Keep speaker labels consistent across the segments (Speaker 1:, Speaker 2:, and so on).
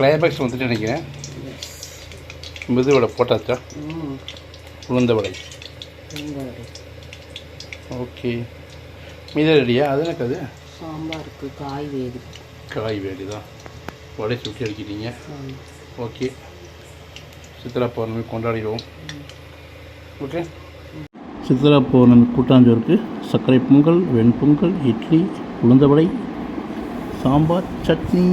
Speaker 1: Climax வந்துட்டு நினைக்கிறேன். மிது வடை போட்டாச்சா
Speaker 2: ம்
Speaker 1: உளுந்த வடை ஓகே. மீதி ரெடியா? அது எனக்கு அது
Speaker 2: சாம்பாருக்கு காய் வேகுது
Speaker 1: காய் வேடி தான் வடை சுட்டி அடிக்கிட்டீங்க
Speaker 2: ம்.
Speaker 1: ஓகே. சித்ரா பௌர்ணமி கொண்டாடிடுவோம். ஓகே. சித்ரா பௌர்ணமி கூட்டாஞ்சோருக்கு சர்க்கரை பொங்கல் வெண்பொங்கல் இட்லி உளுந்த வடை சாம்பார் சட்னி.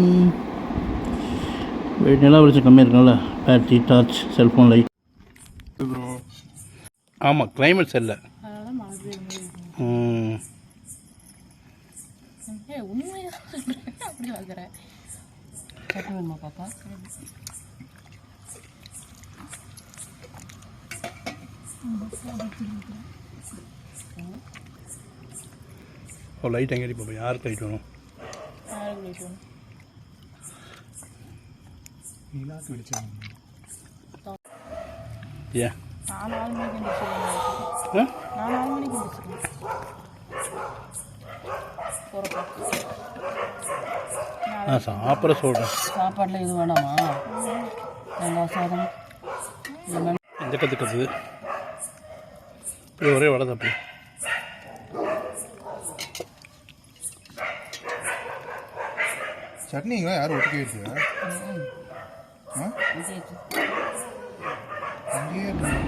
Speaker 1: நிலா வெளிச்சம் கம்மியாக இருக்குல்ல பேட்டரி டார்ச் செல்ஃபோன் லைட். ஆமாம் கிளைமேட் சரியில்லை. லைட் எங்கே அடிப்போம் யாருக்கு லைட் வேணும்?
Speaker 3: யாருக்கு லேட் வேணும்?
Speaker 1: ஏன்
Speaker 3: நான் நாலு மணிக்கு எந்திரிச்சிருவேன்
Speaker 1: ஆ
Speaker 3: நான் மணிக்கு
Speaker 1: சாப்பிட சொல்கிறேன்
Speaker 2: சாப்பாட்டில் இது வேணாமா வெங்காய சாதம்
Speaker 1: எந்த கற்று கற்றுது ஒரே வடை தப்பி
Speaker 4: சட்னிங்களா யாரும் ஒட்டுக்கே அங்கேயே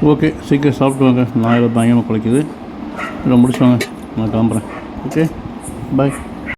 Speaker 1: ஓகே சீக்கிரம் சாப்பிட்டு வாங்க. நான் இதை பயங்கரமாக குலைக்குது இதை முடிச்சு வாங்க. நான் கிளம்புறேன். Okay bye